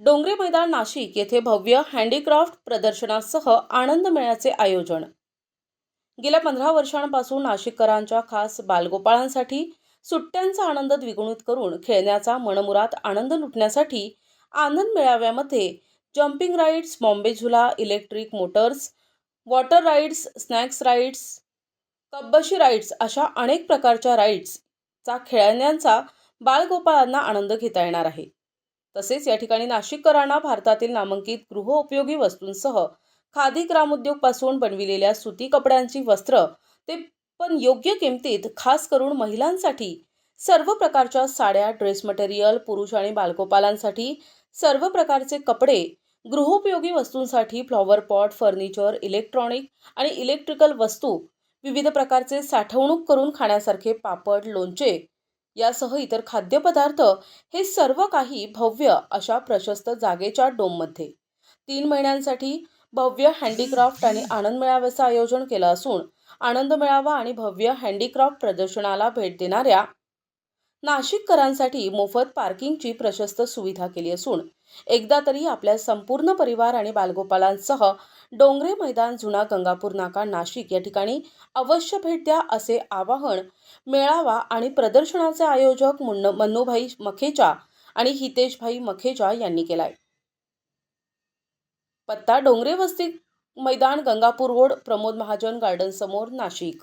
डोंगरे मैदान नाशिक येथे भव्य हँडीक्राफ्ट प्रदर्शनासह आनंद मेळ्याचे आयोजन. गेल्या पंधरा वर्षांपासून नाशिककरांच्या खास बालगोपाळांसाठी सुट्ट्यांचा आनंद द्विगुणित करून खेळण्याचा मनमुरात आनंद लुटण्यासाठी आनंद मेळाव्यामध्ये जम्पिंग राईड्स बॉम्बे झुला electric motors water rides snacks rides कब्बशी rides अशा अनेक प्रकारच्या राईड्सचा खेळण्यांचा बालगोपाळांना आनंद घेता येणार आहे. तसेच या ठिकाणी नाशिककरांना भारतातील नामांकित गृहोपयोगी वस्तूंसह खादी ग्रामोद्योगपासून बनविलेल्या सुती कपड्यांची वस्त्र ते पण योग्य किमतीत खास करून महिलांसाठी. सर्व प्रकारच्या साड्या ड्रेस मटेरियल पुरुष आणि बालकोपालांसाठी सर्व प्रकारचे कपडे गृहोपयोगी वस्तूंसाठी फ्लॉवर पॉट फर्निचर इलेक्ट्रॉनिक आणि इलेक्ट्रिकल वस्तू विविध प्रकारचे साठवणूक करून खाण्यासारखे पापड लोणचे यासह इतर खाद्यपदार्थ हे सर्व काही भव्य अशा प्रशस्त जागेच्या डोममध्ये. तीन महिन्यांसाठी भव्य हँडीक्राफ्ट आणि आनंद मेळाव्याचं आयोजन केलं असून आनंद मेळावा आणि भव्य हँडीक्राफ्ट प्रदर्शनाला भेट देणाऱ्या नाशिककरांसाठी मोफत पार्किंगची प्रशस्त सुविधा केली असून एकदा तरी आपल्या संपूर्ण परिवार आणि बालगोपालांसह डोंगरे मैदान जुना गंगापूर नाका नाशिक या ठिकाणी अवश्य भेट द्या असे आवाहन मेळावा आणि प्रदर्शनाचे आयोजक मुन्न मन्नूभाई मखेचा आणि हितेशभाई मखेचा यांनी केलाय. पत्ता डोंगरे वस्ती मैदान गंगापूर रोड प्रमोद महाजन गार्डन समोर नाशिक.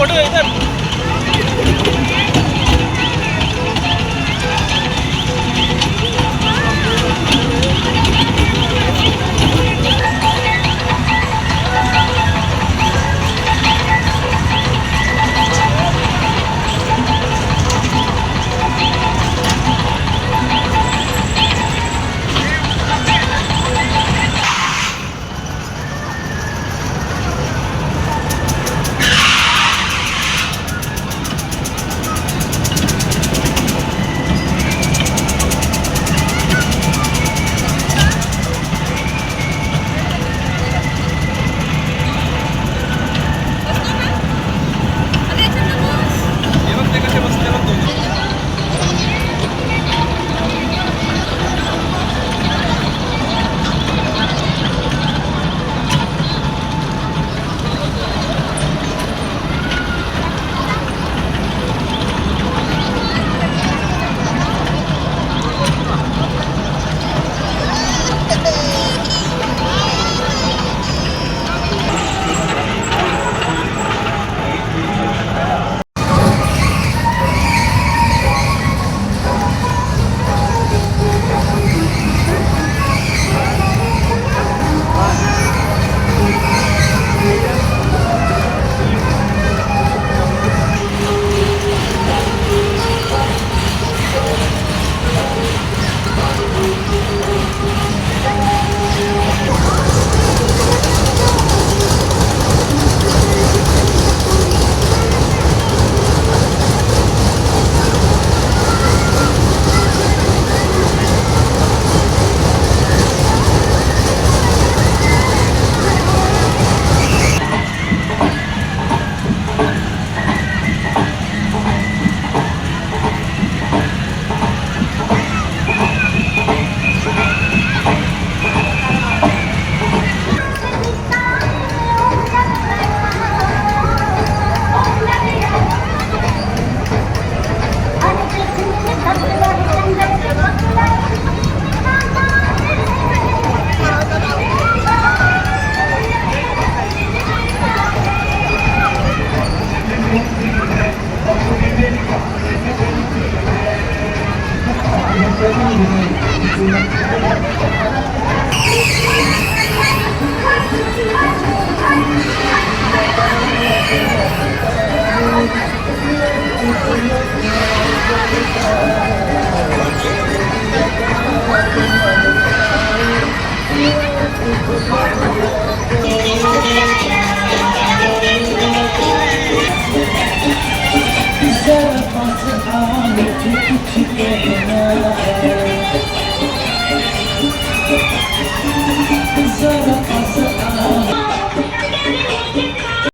फोटो इधर